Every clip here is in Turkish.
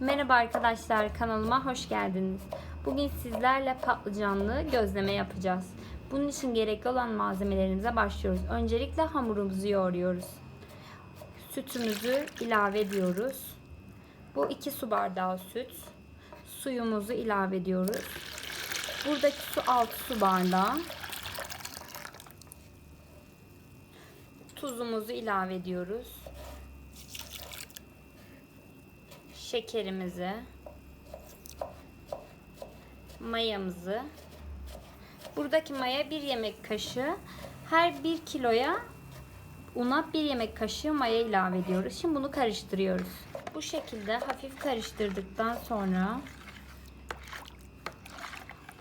Merhaba arkadaşlar kanalıma hoş geldiniz. Bugün sizlerle patlıcanlı gözleme yapacağız. Bunun için gerekli olan malzemelerimize başlıyoruz. Öncelikle hamurumuzu yoğuruyoruz. Sütümüzü ilave ediyoruz. Bu 2 su bardağı süt. Suyumuzu ilave ediyoruz. Buradaki su 6 su bardağı. Tuzumuzu ilave ediyoruz. Şekerimizi, mayamızı. Buradaki maya bir yemek kaşığı. Her bir kiloya una bir yemek kaşığı maya ilave ediyoruz. Şimdi bunu karıştırıyoruz. Bu şekilde hafif karıştırdıktan sonra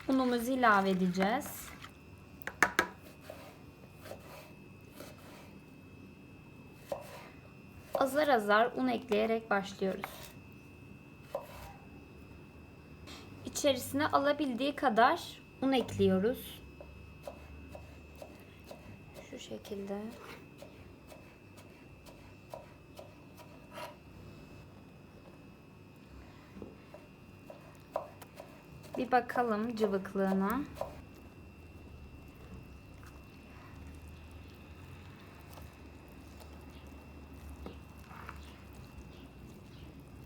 unumuzu ilave edeceğiz. azar azar un ekleyerek başlıyoruz. İçerisine alabildiği kadar un ekliyoruz. Şu şekilde. Bir bakalım cıvıklığına.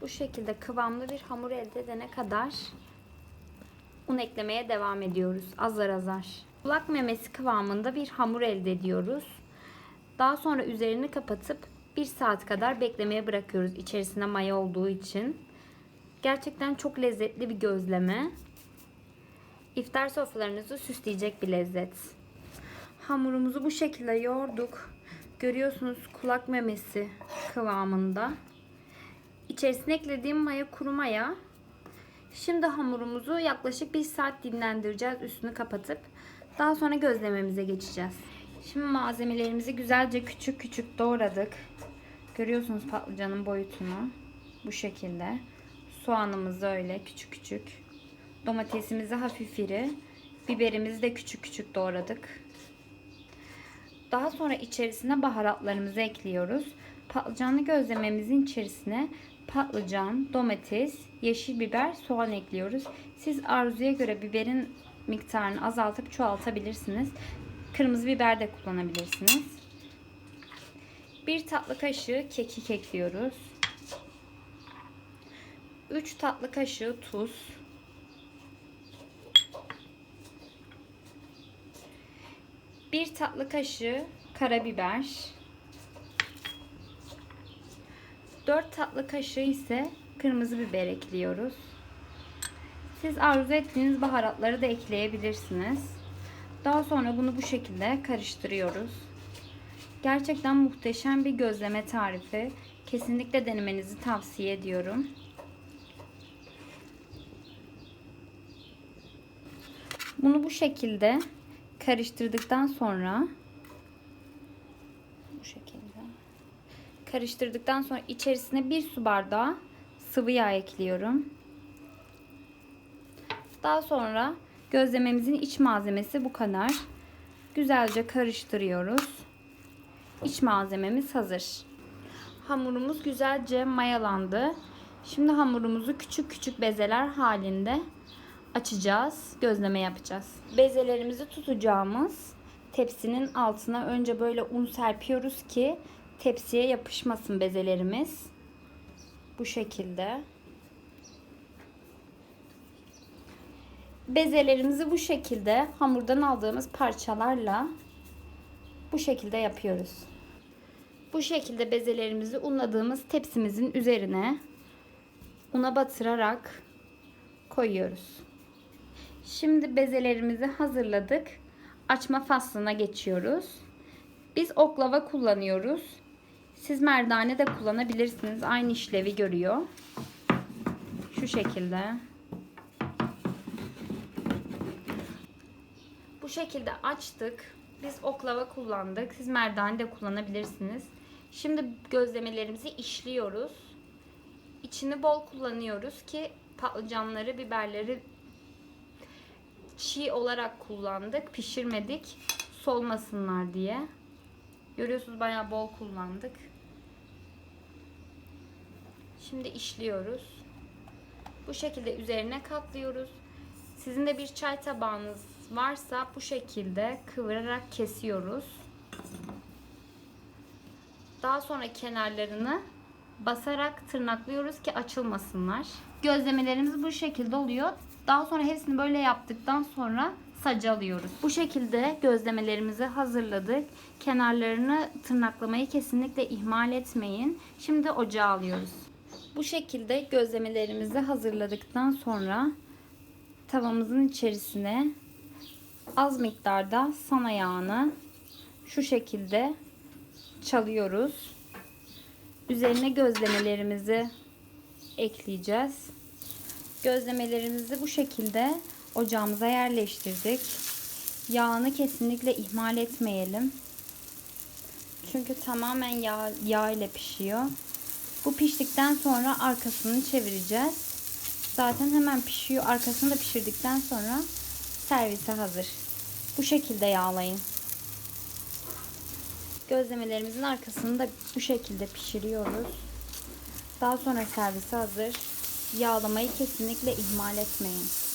Bu şekilde kıvamlı bir hamur elde edene kadar un eklemeye devam ediyoruz azar azar. Kulak memesi kıvamında bir hamur elde ediyoruz. Daha sonra üzerini kapatıp bir saat kadar beklemeye bırakıyoruz içerisinde maya olduğu için. Gerçekten çok lezzetli bir gözleme. İftar sofralarınızı süsleyecek bir lezzet. Hamurumuzu bu şekilde yoğurduk. Görüyorsunuz kulak memesi kıvamında. İçerisine eklediğim maya kuru maya. Şimdi hamurumuzu yaklaşık bir saat dinlendireceğiz üstünü kapatıp. Daha sonra gözlememize geçeceğiz. Şimdi malzemelerimizi güzelce küçük küçük doğradık. Görüyorsunuz patlıcanın boyutunu. Bu şekilde. Soğanımız öyle küçük küçük. Domatesimizi hafif iri. Biberimizi de küçük küçük doğradık. Daha sonra içerisine baharatlarımızı ekliyoruz. Patlıcanlı gözlememizin içerisine patlıcan, domates, yeşil biber, soğan ekliyoruz. Siz arzuya göre biberin miktarını azaltıp çoğaltabilirsiniz. Kırmızı biber de kullanabilirsiniz. Bir tatlı kaşığı kekik ekliyoruz. 3 tatlı kaşığı tuz. Bir tatlı kaşığı karabiber. 4 tatlı kaşığı ise kırmızı biber ekliyoruz. Siz arzu ettiğiniz baharatları da ekleyebilirsiniz. Daha sonra bunu bu şekilde karıştırıyoruz. Gerçekten muhteşem bir gözleme tarifi. Kesinlikle denemenizi tavsiye ediyorum. Bunu bu şekilde karıştırdıktan sonra bu şekilde karıştırdıktan sonra içerisine bir su bardağı sıvı yağ ekliyorum. Daha sonra gözlememizin iç malzemesi bu kadar. Güzelce karıştırıyoruz. İç malzememiz hazır. Hamurumuz güzelce mayalandı. Şimdi hamurumuzu küçük küçük bezeler halinde açacağız. Gözleme yapacağız. Bezelerimizi tutacağımız tepsinin altına önce böyle un serpiyoruz ki tepsiye yapışmasın bezelerimiz. Bu şekilde. Bezelerimizi bu şekilde hamurdan aldığımız parçalarla bu şekilde yapıyoruz. Bu şekilde bezelerimizi unladığımız tepsimizin üzerine una batırarak koyuyoruz. Şimdi bezelerimizi hazırladık. Açma faslına geçiyoruz. Biz oklava kullanıyoruz. Siz merdane de kullanabilirsiniz. Aynı işlevi görüyor. Şu şekilde. Bu şekilde açtık. Biz oklava kullandık. Siz merdane de kullanabilirsiniz. Şimdi gözlemelerimizi işliyoruz. İçini bol kullanıyoruz ki patlıcanları, biberleri çiğ olarak kullandık. Pişirmedik. Solmasınlar diye. Görüyorsunuz bayağı bol kullandık. Şimdi işliyoruz. Bu şekilde üzerine katlıyoruz. Sizin de bir çay tabağınız varsa bu şekilde kıvırarak kesiyoruz. Daha sonra kenarlarını basarak tırnaklıyoruz ki açılmasınlar. Gözlemelerimiz bu şekilde oluyor. Daha sonra hepsini böyle yaptıktan sonra sac alıyoruz. Bu şekilde gözlemelerimizi hazırladık. Kenarlarını tırnaklamayı kesinlikle ihmal etmeyin. Şimdi ocağa alıyoruz. Bu şekilde gözlemelerimizi hazırladıktan sonra tavamızın içerisine az miktarda sana yağını şu şekilde çalıyoruz. Üzerine gözlemelerimizi ekleyeceğiz. Gözlemelerimizi bu şekilde ocağımıza yerleştirdik. Yağını kesinlikle ihmal etmeyelim. Çünkü tamamen yağ, yağ ile pişiyor. Bu piştikten sonra arkasını çevireceğiz. Zaten hemen pişiyor. Arkasını da pişirdikten sonra servise hazır. Bu şekilde yağlayın. Gözlemelerimizin arkasını da bu şekilde pişiriyoruz. Daha sonra servise hazır. Yağlamayı kesinlikle ihmal etmeyin.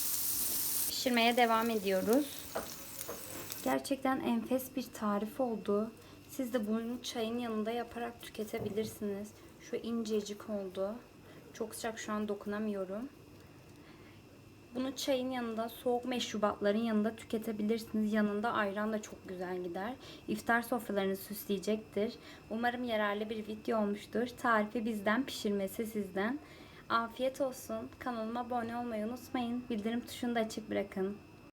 Pişirmeye devam ediyoruz. Gerçekten enfes bir tarif oldu. Siz de bunu çayın yanında yaparak tüketebilirsiniz. Şu incecik oldu. Çok sıcak şu an dokunamıyorum. Bunu çayın yanında, soğuk meşrubatların yanında tüketebilirsiniz. Yanında ayran da çok güzel gider. İftar sofralarını süsleyecektir. Umarım yararlı bir video olmuştur. Tarifi bizden, pişirmesi sizden. Afiyet olsun. Kanalıma abone olmayı unutmayın. Bildirim tuşunu da açık bırakın.